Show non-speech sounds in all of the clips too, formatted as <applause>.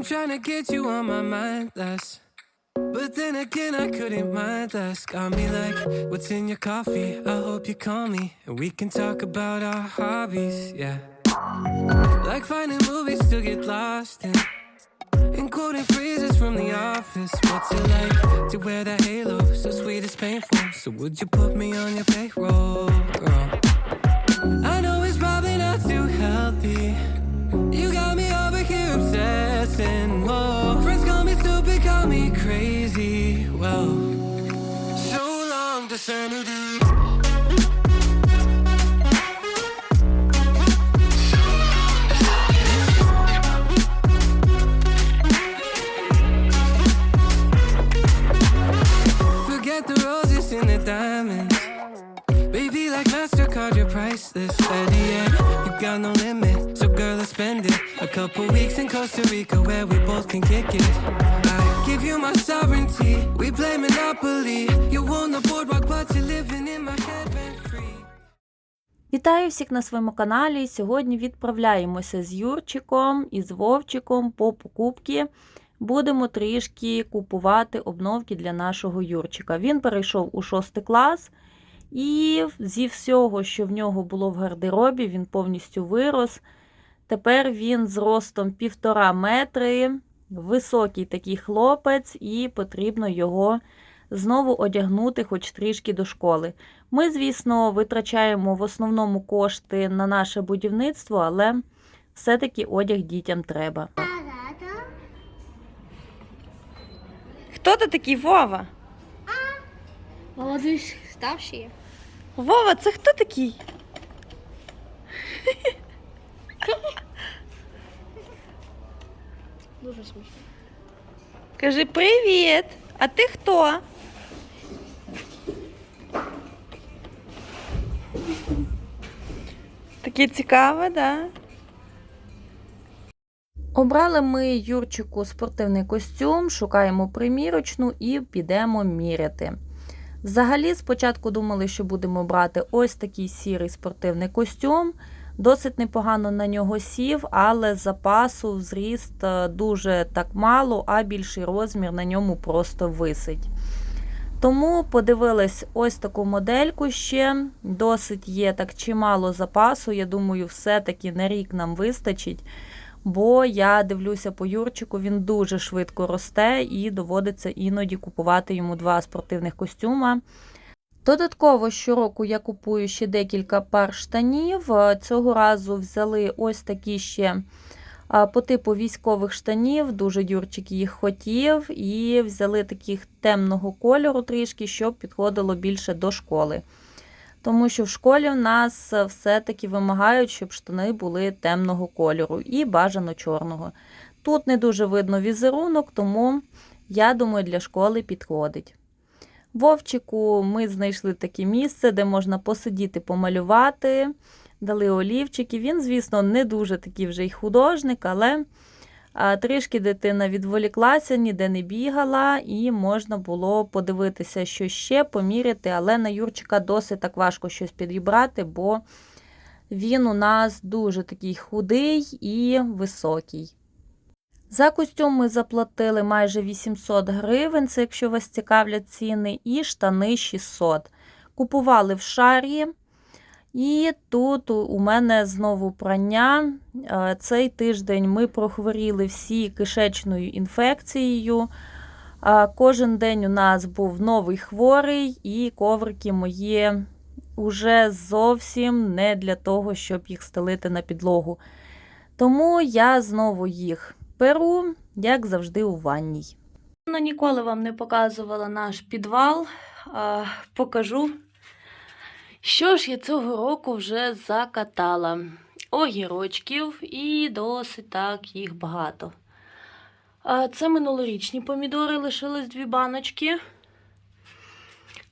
I'm trying to get you on my mind less. But then again, I couldn't mind less. Got me like, what's in your coffee? I hope you call me and we can talk about our hobbies, yeah. Like finding movies to get lost in. And quoting phrases from the office. What's it like to wear that halo? So sweet it's painful. So would you put me on your payroll? girl? Forget the roses and the diamonds. Baby, like MasterCard, you're priceless. At the end, you got no limit. So, girl, let's spend it. A couple weeks in Costa Rica where we both can kick it. I give you my sovereignty. We play Monopoly. You own the boardwalk, but you're living in my head. Вітаю всіх на своєму каналі. Сьогодні відправляємося з Юрчиком і з Вовчиком по покупки. Будемо трішки купувати обновки для нашого Юрчика. Він перейшов у 6 клас, і зі всього, що в нього було в гардеробі, він повністю вирос. Тепер він з ростом півтора метри, високий такий хлопець, і потрібно його знову одягнути хоч трішки до школи. Ми, звісно, витрачаємо в основному кошти на наше будівництво, але все-таки одяг дітям треба. Хто ти такий Вова? Молодий старший. Вова, це хто такий? Дуже смішно. Кажи привіт! А ти хто? Таке цікаве, да? Обрали ми Юрчику спортивний костюм, шукаємо примірочну і підемо міряти. Взагалі, спочатку думали, що будемо брати ось такий сірий спортивний костюм. Досить непогано на нього сів, але запасу зріст е, дуже так мало, а більший розмір на ньому просто висить. Тому подивилась ось таку модельку ще. Досить є так чимало запасу. Я думаю, все-таки на рік нам вистачить. Бо я дивлюся по Юрчику, він дуже швидко росте і доводиться іноді купувати йому два спортивних костюма. Додатково щороку я купую ще декілька пар штанів. Цього разу взяли ось такі ще по типу військових штанів. Дуже Юрчик їх хотів, і взяли таких темного кольору трішки, щоб підходило більше до школи. Тому що в школі в нас все-таки вимагають, щоб штани були темного кольору і бажано чорного. Тут не дуже видно візерунок, тому я думаю, для школи підходить. Вовчику ми знайшли таке місце, де можна посидіти, помалювати, дали олівчики. Він, звісно, не дуже такий вже й художник, але трішки дитина відволіклася, ніде не бігала, і можна було подивитися, що ще, поміряти, але на Юрчика досить так важко щось підібрати, бо він у нас дуже такий худий і високий. За костюм ми заплатили майже 800 гривень, це якщо вас цікавлять ціни, і штани 600. Купували в шарі. І тут у мене знову прання. Е, Цей тиждень ми прохворіли всі кишечною інфекцією. Е, Кожен день у нас був новий хворий, і коврики мої вже зовсім не для того, щоб їх стелити на підлогу. Тому я знову їх перу, як завжди, у ванній. Ніколи вам не показувала наш підвал. Покажу, що ж я цього року вже закатала. Огірочків і досить так їх багато. Це минулорічні помідори, лишились дві баночки.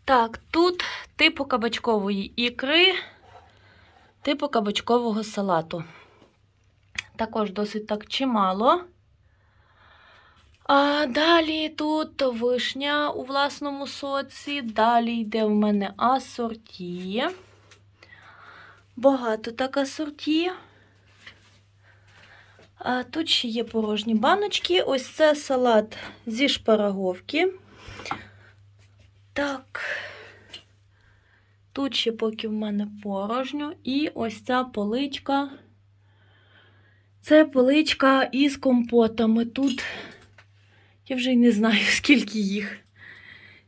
Так, тут типу кабачкової ікри, типу кабачкового салату. Також досить так чимало. А далі тут вишня у власному соці. Далі йде в мене асорті. Багато так асорті. А тут ще є порожні баночки. Ось це салат зі шпараговки. Так. Тут ще поки в мене порожньо. І ось ця поличка. Це поличка із компотами. Тут я вже й не знаю, <laughs> скільки їх.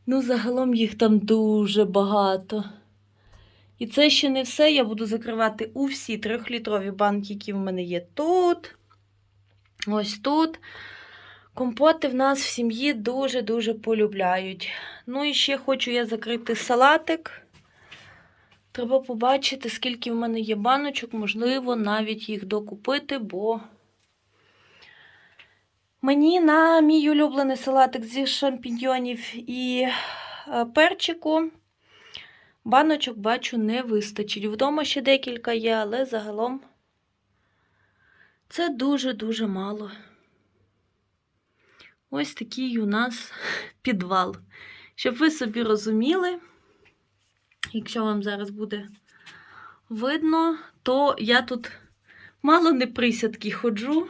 Ну, загалом їх там дуже багато. І це ще не все. Я буду закривати у всі трьохлітрові банки, які в мене є тут. Ось тут. Компоти в нас в сім'ї дуже-дуже полюбляють. Ну і ще хочу я закрити салатик. Треба побачити, скільки в мене є баночок, можливо, навіть їх докупити, бо мені на мій улюблений салатик зі шампіньйонів і е, перчику баночок, бачу, не вистачить. Вдома ще декілька є, але загалом це дуже-дуже мало. Ось такий у нас <laughs> підвал. Щоб ви собі розуміли, якщо вам зараз буде видно, то я тут мало не присядки ходжу,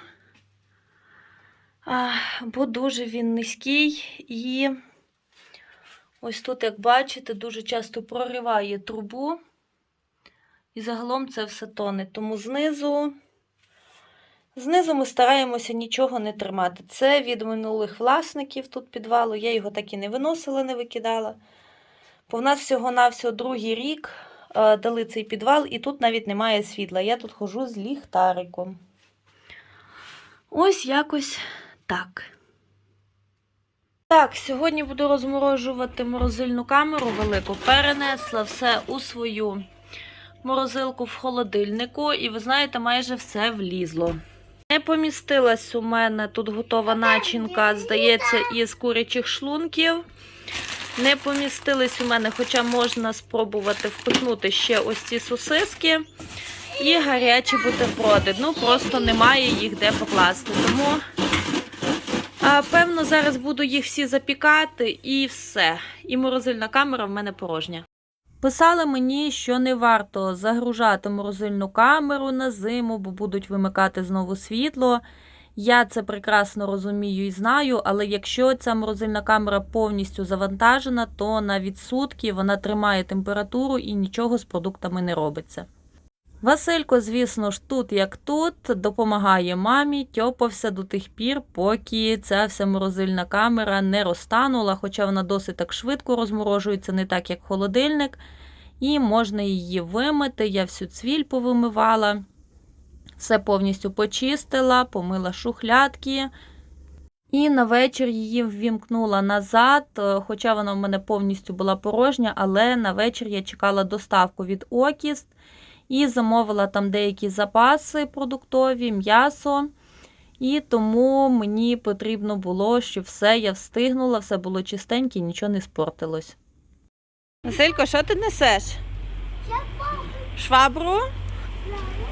бо дуже він низький і ось тут, як бачите, дуже часто прориває трубу. І загалом це все тоне. Тому знизу. Знизу ми стараємося нічого не тримати. Це від минулих власників тут підвалу. Я його так і не виносила, не викидала. Бо в нас всього-навсього другий рік е, дали цей підвал, і тут навіть немає світла. Я тут хожу з ліхтариком. Ось якось так. Так, сьогодні буду розморожувати морозильну камеру велику. Перенесла все у свою морозилку в холодильнику, і ви знаєте, майже все влізло. Не помістилась у мене тут готова начинка, здається, із курячих шлунків. Не помістились у мене, хоча можна спробувати впихнути ще ось ці сосиски і гарячі бутерброди. Ну, просто немає їх де покласти. Тому, а, певно, зараз буду їх всі запікати і все. І морозильна камера в мене порожня. Писали мені, що не варто загружати морозильну камеру на зиму, бо будуть вимикати знову світло. Я це прекрасно розумію і знаю, але якщо ця морозильна камера повністю завантажена, то на відсутки вона тримає температуру і нічого з продуктами не робиться. Василько, звісно ж, тут як тут, допомагає мамі, тьопався до тих пір, поки ця вся морозильна камера не розтанула, хоча вона досить так швидко розморожується, не так як холодильник, і можна її вимити. Я всю цвіль повимивала, все повністю почистила, помила шухлядки. І на вечір її ввімкнула назад, е, хоча вона в мене повністю була порожня, але на вечір я чекала доставку від Окіст і замовила там деякі запаси продуктові, м'ясо. І тому мені потрібно було, щоб все я встигнула, все було чистеньке, нічого не спортилось. Василько, що ти несеш? Швабру.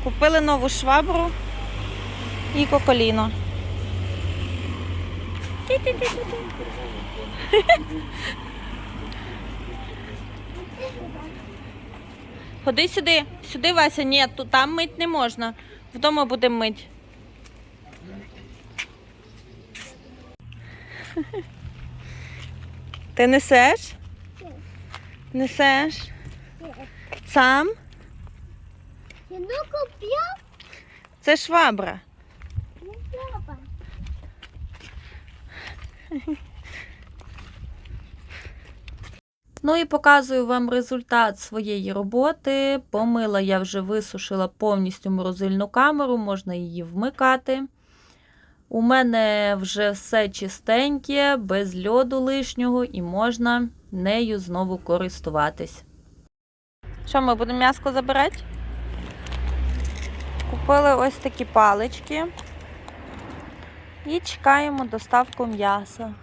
Купили нову швабру і коколіно. Ті-ті-ті-ті-ті. Ходи сюди, сюди, Вася. Ні, тут там мить не можна. Вдома будемо мить. <laughs> Ти несеш? Несеш? Сам? Я ну купив, Це швабра. не <laughs> треба. Ну і показую вам результат своєї роботи. Помила я вже висушила повністю морозильну камеру, можна її вмикати. У мене вже все чистеньке, без льоду лишнього, і можна нею знову користуватись. Що, ми будемо м'яско забирати? Купили ось такі палички і чекаємо доставку м'яса.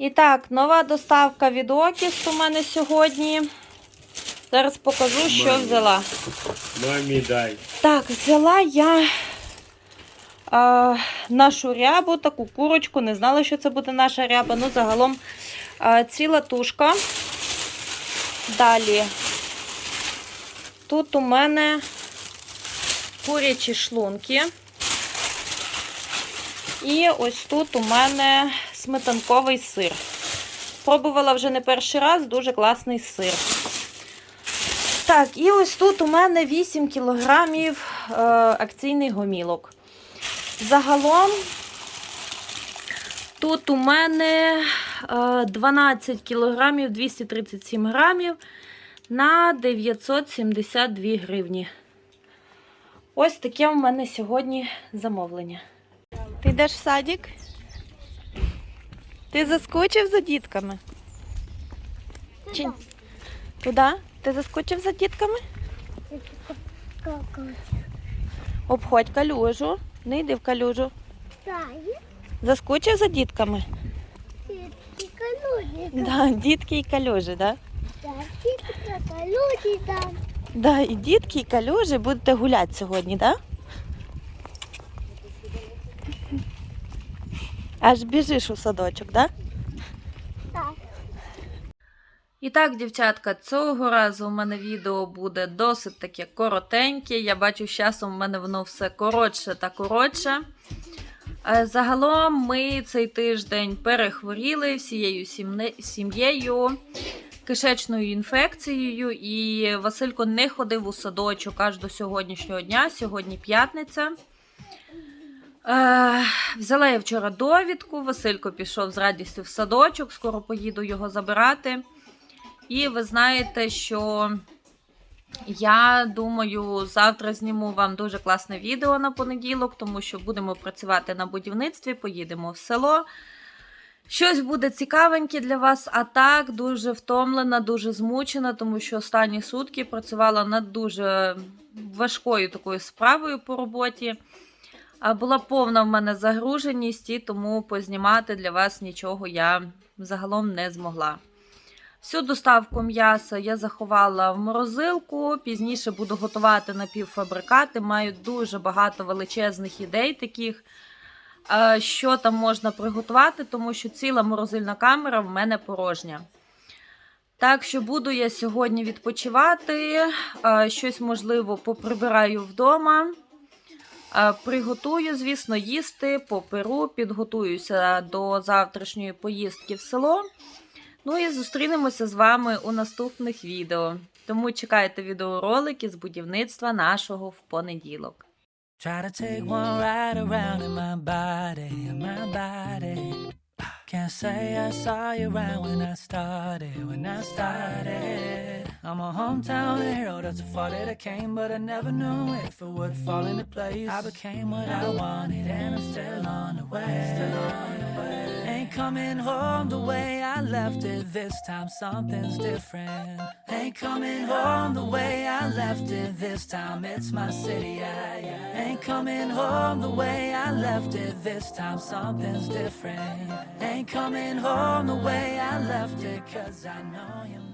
І так, нова доставка від Окіст у мене сьогодні. Зараз покажу, що Мамі. взяла. Мамі дай. Так, взяла я а, нашу рябу, таку курочку. Не знала, що це буде наша ряба. Ну, загалом а, ціла тушка. Далі. Тут у мене курячі шлунки. І ось тут у мене сметанковий сир. Пробувала вже не перший раз, дуже класний сир. Так, і ось тут у мене 8 кілограмів е, акційний гомілок. Загалом тут у мене е, 12 кілограмів 237 грамів на 972 гривні. Ось таке у мене сьогодні замовлення. Ти йдеш в садик? Ти заскочив за дітками? Чи... Туди? Ти заскочив за дітками? Обходь калюжу. Не йди в калюжу. Заскочив за дітками? Тільки люди. Да, дітки і калюжі, да? Так, тільки люди там. Да, і дітки, і калюжі будете гуляти сьогодні, да? Аж біжиш у садочок, да? Так. І так, дівчатка, цього разу у мене відео буде досить таке коротеньке. Я бачу, з часом у мене воно все коротше та коротше. Е, Загалом ми цей тиждень перехворіли всією сім'єю кишечною інфекцією, і Василько не ходив у садочок аж до сьогоднішнього дня. Сьогодні п'ятниця. Е, взяла я вчора довідку. Василько пішов з радістю в садочок, скоро поїду його забирати. І ви знаєте, що я думаю, завтра зніму вам дуже класне відео на понеділок, тому що будемо працювати на будівництві, поїдемо в село. Щось буде цікавеньке для вас, а так дуже втомлена, дуже змучена, тому що останні сутки працювала над дуже важкою такою справою по роботі. Була повна в мене загруженість, і тому познімати для вас нічого я загалом не змогла. Всю доставку м'яса я заховала в морозилку. Пізніше буду готувати напівфабрикати. Маю дуже багато величезних ідей таких, е, що там можна приготувати, тому що ціла морозильна камера в мене порожня. Так що буду я сьогодні відпочивати, е, щось можливо поприбираю вдома. Е, Приготую, звісно, їсти, поперу, підготуюся до завтрашньої поїздки в село. Ну і зустрінемося з вами у наступних відео. Тому чекайте відеоролики з будівництва нашого в понеділок. Can't say I saw you around when I started, when I started. I'm a hometown hero, that's a far that I came, but I never knew if it would fall into place. I became what I wanted, and I'm still on the way. Still on the way. Ain't coming home the way I left it. This time something's different. Ain't coming home the way I left it. This time it's my city. I, ain't coming home the way I left it. This time something's different. Ain't coming home the way I left it. Cause I know you